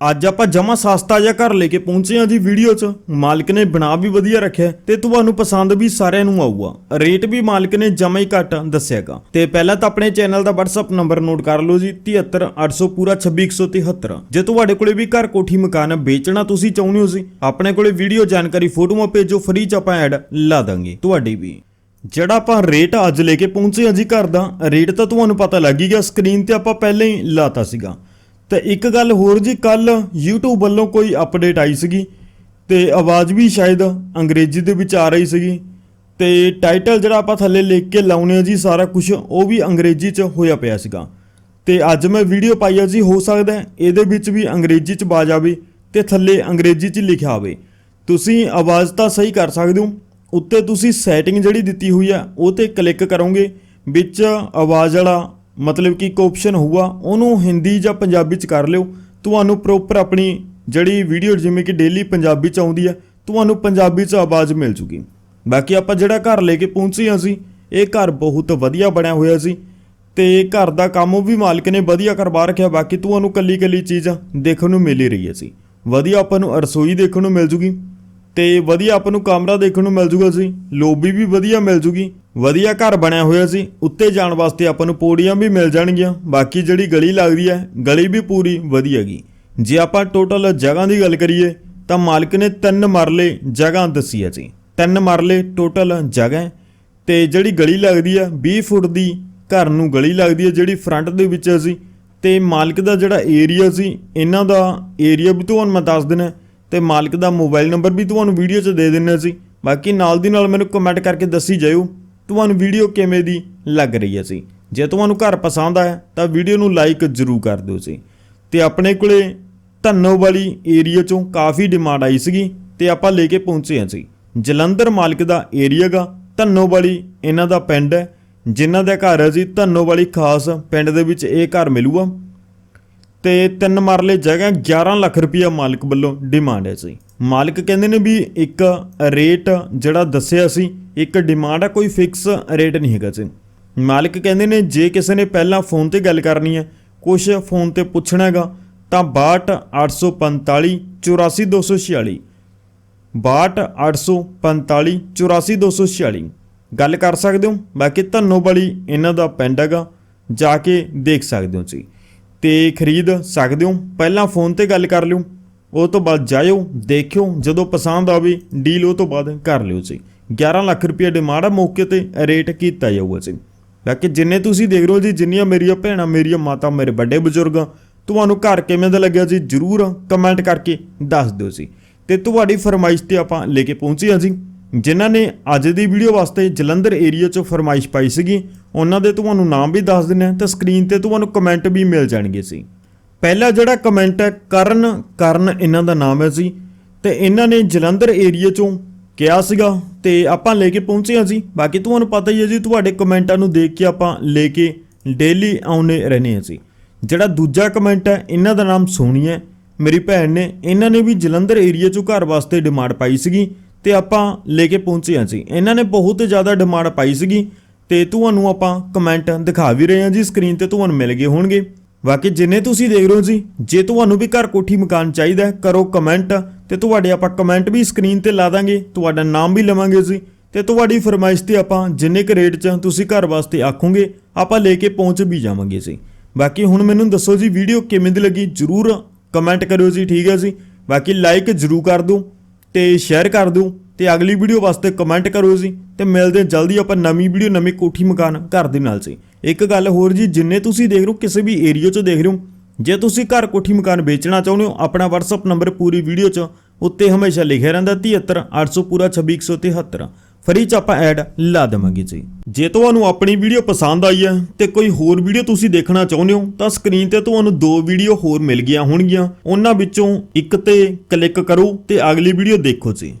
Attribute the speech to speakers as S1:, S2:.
S1: ਅੱਜ ਆਪਾਂ ਜਮਾ ਸਸਤਾ ਜਿਹਾ ਘਰ ਲੈ ਕੇ ਪਹੁੰਚੇ ਹਾਂ ਜੀ ਵੀਡੀਓ 'ਚ। ਮਾਲਕ ਨੇ ਬਣਾ ਵੀ ਵਧੀਆ ਰੱਖਿਆ ਤੇ ਤੁਹਾਨੂੰ ਪਸੰਦ ਵੀ ਸਾਰਿਆਂ ਨੂੰ ਆਊਗਾ। ਰੇਟ ਵੀ ਮਾਲਕ ਨੇ ਜਮਾ ਹੀ ਘੱਟ ਦੱਸਿਆਗਾ। ਤੇ ਪਹਿਲਾਂ ਤਾਂ ਆਪਣੇ ਚੈਨਲ ਦਾ WhatsApp ਨੰਬਰ ਨੋਟ ਕਰ ਲਓ ਜੀ 73800 ਪੂਰਾ 26173 ਜੇ ਤੁਹਾਡੇ ਕੋਲੇ ਵੀ ਘਰ ਕੋਠੀ ਮਕਾਨ ਵੇਚਣਾ ਤੁਸੀਂ ਚਾਹੁੰਦੇ ਹੋ ਸੀ ਆਪਣੇ ਕੋਲੇ ਵੀਡੀਓ ਜਾਣਕਾਰੀ ਫੋਟੋਆਂ ਭੇਜੋ, ਫ੍ਰੀ ਚ ਆਪਾਂ ਐਡ ਲਾ ਦਾਂਗੇ ਤੁਹਾਡੀ ਵੀ। ਜਿਹੜਾ ਆਪਾਂ ਰੇਟ ਅੱਜ ਲੈ ਕੇ ਪਹੁੰਚੇ ਹਾਂ ਜੀ ਘਰ ਦਾ, ਰੇਟ ਤਾਂ ਤੁਹਾਨੂੰ ਪਤਾ ਲੱਗ ਹੀ ਗਿਆ ਸਕਰੀਨ ਤੇ ਆਪਾਂ ਪਹਿਲਾਂ ਹੀ ਲਾਤਾ ਸੀਗਾ। ਤੇ ਇੱਕ ਗੱਲ ਹੋਰ ਜੀ, ਕੱਲ YouTube ਵੱਲੋਂ ਕੋਈ ਅਪਡੇਟ ਆਈ ਸੀਗੀ ਤੇ ਆਵਾਜ਼ ਵੀ ਸ਼ਾਇਦ ਅੰਗਰੇਜ਼ੀ ਦੇ ਵਿੱਚ ਆ ਰਹੀ ਸੀਗੀ ਤੇ ਟਾਈਟਲ ਜਿਹੜਾ ਆਪਾਂ ਥੱਲੇ ਲਿਖ ਕੇ ਲਾਉਨੇ ਆ ਜੀ ਸਾਰਾ ਕੁਝ, ਉਹ ਵੀ ਅੰਗਰੇਜ਼ੀ 'ਚ ਹੋਇਆ ਪਿਆ ਸੀਗਾ। ਤੇ ਅੱਜ ਮੈਂ ਵੀਡੀਓ ਪਾਈ ਆ ਜੀ, ਹੋ ਸਕਦਾ ਇਹਦੇ ਵਿੱਚ ਵੀ ਅੰਗਰੇਜ਼ੀ 'ਚ ਬਾਜ ਆਵੇ ਤੇ ਥੱਲੇ ਅੰਗਰੇਜ਼ੀ 'ਚ ਲਿਖਿਆ ਹੋਵੇ। ਤੁਸੀਂ ਆਵਾਜ਼ ਤਾਂ ਸਹੀ ਕਰ ਸਕਦੇ ਹੋ, ਉੱਤੇ ਤੁਸੀਂ ਸੈਟਿੰਗ ਜਿਹੜੀ ਦਿੱਤੀ ਹੋਈ ਆ, ਉਹ ਤੇ ਕਲਿੱਕ ਕਰੋਗੇ, ਵਿੱਚ ਆਵਾਜ਼ ਵਾਲਾ ਮਤਲਬ ਕਿ ਇੱਕ ਆਪਸ਼ਨ ਹੋਊਗਾ, ਉਹਨੂੰ ਹਿੰਦੀ ਜਾਂ ਪੰਜਾਬੀ ਚ ਕਰ ਲਿਓ। ਤੁਹਾਨੂੰ ਪ੍ਰੋਪਰ ਆਪਣੀ ਜਿਹੜੀ ਵੀਡੀਓ ਜਿਵੇਂ ਕਿ ਡੇਲੀ ਪੰਜਾਬੀ ਚ ਆਉਂਦੀ ਹੈ, ਤੁਹਾਨੂੰ ਪੰਜਾਬੀ ਚ ਆਵਾਜ਼ ਮਿਲ ਜੂਗੀ। ਬਾਕੀ ਆਪਾਂ ਜਿਹੜਾ ਘਰ ਲੈ ਕੇ ਪਹੁੰਚੇ ਹਾਂ ਸੀ ਇਹ ਘਰ ਬਹੁਤ ਵਧੀਆ ਬਣਿਆ ਹੋਇਆ ਸੀ। ਤੇ ਘਰ ਦਾ ਕੰਮ ਉਹ ਵੀ ਮਾਲਕ ਨੇ ਵਧੀਆ ਕਰਵਾ ਰੱਖਿਆ, ਬਾਕੀ ਤੁਹਾਨੂੰ ਕੱਲੀ ਕੱਲੀ ਚੀਜ਼ ਦੇਖਣ ਨੂੰ ਮਿਲ ਹੀ ਰਹੀ ਸੀ ਵਧੀਆ ਆਪਾਂ ਨੂੰ ਰਸੋਈ ਦੇਖਣ ਨੂੰ ਮਿਲ ਜੂਗੀ ਤੇ ਵਧੀਆ ਆਪਾਂ ਨੂੰ ਕਮਰਾ ਦੇਖਣ ਨੂੰ ਮਿਲ ਜੂਗਾ ਸੀ ਲੋਬੀ ਵੀ ਵਧੀਆ ਮਿਲ ਜੂਗੀ। ਵਧੀਆ ਘਰ ਬਣਿਆ ਹੋਇਆ ਸੀ, ਉੱਤੇ ਜਾਣ ਵਾਸਤੇ ਆਪਾਂ ਨੂੰ ਪੌੜੀਆਂ ਵੀ ਮਿਲ ਜਾਣਗੀਆਂ, ਬਾਕੀ ਜਿਹੜੀ ਗਲੀ ਲੱਗਦੀ ਹੈ, ਗਲੀ ਵੀ ਪੂਰੀ ਵਧੀਆ ਗਈ ਜੇ ਆਪਾਂ ਟੋਟਲ ਜਗ੍ਹਾ ਦੀ ਗੱਲ ਕਰੀਏ, ਤਾਂ ਮਾਲਕ ਨੇ ਤਿੰਨ ਮਰਲੇ ਜਗ੍ਹਾ ਦੱਸੀ ਹੈ ਜੀ। ਤਿੰਨ ਮਰਲੇ ਟੋਟਲ ਜਗ੍ਹਾ ਹੈ, ਤੇ ਜਿਹੜੀ ਗਲੀ ਲੱਗਦੀ ਹੈ 20 ਫੁੱਟ ਦੀ ਘਰ ਨੂੰ ਗਲੀ ਲੱਗਦੀ ਹੈ, ਜਿਹੜੀ ਫਰੰਟ ਦੇ ਵਿੱਚ ਸੀ ਤੇ ਮਾਲਕ ਦਾ ਜਿਹੜਾ ਏਰੀਆ ਸੀ, ਇਹਨਾਂ ਦਾ ਏਰੀਆ ਵੀ ਤੁਹਾਨੂੰ ਮੈਂ ਦੱਸ ਦਿੰਦਾ ਤੇ ਮਾਲਕ ਦਾ ਮੋਬਾਈਲ ਨੰਬਰ ਵੀ ਤੁਹਾਨੂੰ ਵੀਡੀਓ 'ਚ ਦੇ ਦਿੰਨੇ ਸੀ ਬਾਕੀ ਨਾਲ ਦੀ ਨਾਲ ਮੈਨੂੰ ਕਮੈਂਟ ਕਰਕੇ ਦੱਸੀ ਜਾਇਓ। ਤੁਹਾਨੂੰ ਵੀਡੀਓ ਕਿਵੇਂ ਦੀ ਲੱਗ ਰਹੀ ਹੈ ਸੀ? ਜੇ ਤੁਹਾਨੂੰ ਘਰ ਪਸੰਦ ਆਇਆ, ਤਾਂ ਵੀਡੀਓ ਨੂੰ ਲਾਈਕ ਜ਼ਰੂਰ ਕਰ ਦਿਓ ਸੀ। ਤੇ ਆਪਣੇ ਕੋਲੇ ਧੰਨੋ ਵਾਲੀ ਏਰੀਆ 'ਚੋਂ ਕਾਫੀ ਡਿਮਾਂਡ ਆਈ ਸੀਗੀ ਤੇ ਆਪਾਂ ਲੈ ਕੇ ਪਹੁੰਚੇ ਹਾਂ ਸੀ। ਜਲੰਧਰ ਮਾਲਕ ਦਾ ਏਰੀਆ ਗਾ ਧੰਨੋ ਵਾਲੀ ਇਹਨਾਂ ਦਾ ਪਿੰਡ ਹੈ। ਜਿਨ੍ਹਾਂ ਦਾ ਘਰ ਹੈ ਜੀ ਧੰਨੋ ਵਾਲੀ ਖਾਸ ਪਿੰਡ ਦੇ ਵਿੱਚ ਇਹ ਘਰ ਮਿਲੂਗਾ। ਤੇ ਤਿੰਨ ਮਰਲੇ ਜਗ੍ਹਾ 11 ਲੱਖ ਰੁਪਇਆ ਮਾਲਕ ਵੱਲੋਂ ਡਿਮਾਂਡ ਹੈ ਜੀ। ਮਾਲਕ ਕਹਿੰਦੇ ਨੇ ਵੀ ਇੱਕ ਰੇਟ ਜਿਹੜਾ ਦੱਸਿਆ ਸੀ, ਇੱਕ ਡਿਮਾਂਡ ਆ, ਕੋਈ ਫਿਕਸ ਰੇਟ ਨਹੀਂ ਹੈਗਾ ਜੀ। ਮਾਲਕ ਕਹਿੰਦੇ ਨੇ ਜੇ ਕਿਸੇ ਨੇ ਪਹਿਲਾਂ ਫੋਨ ਤੇ ਗੱਲ ਕਰਨੀ ਹੈ ਕੁਝ ਫੋਨ ਤੇ ਪੁੱਛਣਾ ਹੈਗਾ, ਤਾਂ 62 845 84246 62 845 84246 ਗੱਲ ਕਰ ਸਕਦੇ ਹੋ? ਬਾਕੀ ਧੰਨੋ ਵਾਲੀ ਇਹਨਾਂ ਦਾ ਪਿੰਡ ਹੈਗਾ, ਜਾ ਕੇ ਦੇਖ ਸਕਦੇ ਹੋ ਜੀ। ਤੇ ਖਰੀਦ ਸਕਦੇ ਹੋ? ਪਹਿਲਾਂ ਫੋਨ ਤੇ ਗੱਲ ਕਰ ਲਿਓ। ਉਹ ਤੋਂ ਬਾਅਦ ਜਾਇਓ, ਦੇਖਿਓ, ਜਦੋਂ ਪਸੰਦ ਆਵੇ ਡੀਲ ਉਹ ਤੋਂ ਬਾਅਦ ਕਰ ਲਿਓ ਜੀ। 11 ਲੱਖ ਰੁਪਏ ਡਿਮਾਂਡ ਆ ਮੌਕੇ ਤੇ ਰੇਟ ਕੀਤਾ ਜਾਊਗਾ ਜੀ। ਬਾਕੀ ਜਿੰਨੇ ਤੁਸੀਂ ਦੇਖ ਰਹੇ ਹੋ ਜੀ, ਜਿੰਨੀਆਂ ਮੇਰੀਆਂ ਭੈਣਾਂ, ਮੇਰੀਆਂ ਮਾਤਾ, ਮੇਰੇ ਵੱਡੇ ਬਜ਼ੁਰਗ, ਤੁਹਾਨੂੰ ਘਰ ਕਿਵੇਂ ਦਾ ਲੱਗਿਆ ਜੀ, ਜਰੂਰ ਕਮੈਂਟ ਕਰਕੇ ਦੱਸ ਦਿਓ ਜੀ। ਤੇ ਤੁਹਾਡੀ ਫਰਮਾਇਸ਼ ਤੇ ਆਪਾਂ ਲੈ ਕੇ ਪਹੁੰਚੇ ਹਾਂ ਜੀ। ਜਿਨ੍ਹਾਂ ਨੇ ਅੱਜ ਦੀ ਵੀਡੀਓ ਵਾਸਤੇ ਜਲੰਧਰ ਏਰੀਆ 'ਚੋਂ ਫਰਮਾਇਸ਼ ਪਾਈ ਸੀਗੀ, ਉਹਨਾਂ ਦੇ ਤੁਹਾਨੂੰ ਨਾਮ ਵੀ ਦੱਸ ਦਿੰਨੇ ਆ ਤੇ ਸਕਰੀਨ ਤੇ ਤੁਹਾਨੂੰ ਕਮੈਂਟ ਵੀ ਮਿਲ ਜਾਣਗੇ ਸੀ ਪਹਿਲਾ ਜਿਹੜਾ ਕਮੈਂਟ ਹੈ, ਕਰਨ ਕਰਨ ਇਹਨਾਂ ਦਾ ਨਾਮ ਹੈ ਜੀ। ਤੇ ਇਹਨਾਂ ਨੇ ਜਲੰਧਰ ਏਰੀਆ 'ਚੋਂ ਕਿਹਾ ਸੀਗਾ, ਤੇ ਆਪਾਂ ਲੈ ਕੇ ਪਹੁੰਚੇ ਹਾਂ ਜੀ। ਬਾਕੀ ਤੁਹਾਨੂੰ ਪਤਾ ਹੀ ਹੈ ਜੀ, ਤੁਹਾਡੇ ਕਮੈਂਟਾਂ ਨੂੰ ਦੇਖ ਕੇ ਆਪਾਂ ਲੈ ਕੇ ਡੇਲੀ ਆਉਨੇ ਰਹਿੰਦੇ ਹਾਂ ਜੀ। ਜਿਹੜਾ ਦੂਜਾ ਕਮੈਂਟ ਹੈ, ਇਹਨਾਂ ਦਾ ਨਾਮ ਸੋਨੀ ਹੈ। ਮੇਰੀ ਭੈਣ ਨੇ, ਇਹਨਾਂ ਨੇ ਵੀ ਜਲੰਧਰ ਏਰੀਆ 'ਚੋਂ ਘਰ ਵਾਸਤੇ ਡਿਮਾਂਡ ਪਾਈ ਸੀਗੀ, ਤੇ ਆਪਾਂ ਲੈ ਕੇ ਪਹੁੰਚੇ ਹਾਂ ਜੀ। ਇਹਨਾਂ ਨੇ ਬਹੁਤ ਜ਼ਿਆਦਾ ਡਿਮਾਂਡ ਪਾਈ ਸੀਗੀ, ਤੇ ਤੁਹਾਨੂੰ ਆਪਾਂ ਕਮੈਂਟ ਦਿਖਾ ਵੀ ਰਹੇ ਹਾਂ ਜੀ ਸਕਰੀਨ ਤੇ ਤੁਹਾਨੂੰ ਮਿਲ ਗਏ ਹੋਣਗੇ। ਬਾਕੀ ਜਿੰਨੇ ਤੁਸੀਂ ਦੇਖ ਰਹੇ ਹੋ ਜੀ, ਜੇ ਤੁਹਾਨੂੰ ਵੀ ਘਰ ਕੋਠੀ ਮਕਾਨ ਚਾਹੀਦਾ ਕਰੋ ਕਮੈਂਟ ਤੇ ਤੁਹਾਡੇ ਆਪਾਂ ਕਮੈਂਟ ਵੀ ਸਕਰੀਨ ਤੇ ਲਾ ਦਾਂਗੇ, ਤੁਹਾਡਾ ਨਾਮ ਵੀ ਲਵਾਂਗੇ ਜੀ। ਤੇ ਤੁਹਾਡੀ ਫਰਮਾਇਸ਼ ਤੇ ਆਪਾਂ ਜਿੰਨੇ ਕੁ ਰੇਟ 'ਚ ਤੁਸੀਂ ਘਰ ਵਾਸਤੇ ਆਖੋਗੇ, ਆਪਾਂ ਲੈ ਕੇ ਪਹੁੰਚ ਵੀ ਜਾਵਾਂਗੇ ਜੀ। ਬਾਕੀ ਹੁਣ ਮੈਨੂੰ ਦੱਸੋ ਜੀ ਵੀਡੀਓ ਕਿਵੇਂ ਦੀ ਲੱਗੀ, ਜਰੂਰ ਕਮੈਂਟ ਕਰਿਓ ਜੀ, ਠੀਕ ਹੈ ਜੀ। ਬਾਕੀ ਲਾਈਕ ਜਰੂਰ ਕਰ ਦਿਓ ਤੇ ਸ਼ੇਅਰ ਕਰ ਦਿਓ। ਤੇ ਅਗਲੀ ਵੀਡੀਓ ਵਾਸਤੇ ਕਮੈਂਟ ਕਰੋ ਜੀ ਤੇ ਮਿਲਦੇ ਹਾਂ ਜਲਦੀ ਆਪਾਂ ਨਵੀਂ ਵੀਡੀਓ, ਨਵੀਂ ਕੋਠੀ ਮਕਾਨ ਘਰ ਦੇ ਨਾਲ ਸੀ ਇੱਕ ਗੱਲ ਹੋਰ ਜੀ, ਜਿੰਨੇ ਤੁਸੀਂ ਦੇਖ ਰਹੇ ਹੋ, ਕਿਸੇ ਵੀ ਏਰੀਆ 'ਚ ਦੇਖ ਰਹੇ ਹੋ, ਜੇ ਤੁਸੀਂ ਘਰ ਕੋਠੀ ਮਕਾਨ ਵੇਚਣਾ ਚਾਹੁੰਦੇ ਹੋ, ਆਪਣਾ WhatsApp ਨੰਬਰ ਪੂਰੀ ਵੀਡੀਓ 'ਚ ਉੱਤੇ ਹਮੇਸ਼ਾ ਲਿਖਿਆ ਰਹਿੰਦਾ 73 800 ਪੂਰਾ 26173 ਫਰੀ ਚ ਆਪਾਂ ਐਡ ਲਾ ਦੇਵਾਂਗੇ ਜੀ। ਜੇ ਤੁਹਾਨੂੰ ਆਪਣੀ ਵੀਡੀਓ ਪਸੰਦ ਆਈ ਹੈ ਤੇ ਕੋਈ ਹੋਰ ਵੀਡੀਓ ਤੁਸੀਂ ਦੇਖਣਾ ਚਾਹੁੰਦੇ ਹੋ, ਤਾਂ ਸਕਰੀਨ ਤੇ ਤੁਹਾਨੂੰ ਦੋ ਵੀਡੀਓ ਹੋਰ ਮਿਲ ਗਈਆਂ ਹੋਣਗੀਆਂ। ਉਹਨਾਂ ਵਿੱਚੋਂ ਇੱਕ ਤੇ ਕਲਿੱਕ ਕਰੋ ਤੇ ਅਗਲੀ ਵੀਡੀਓ ਦੇਖੋ ਜੀ।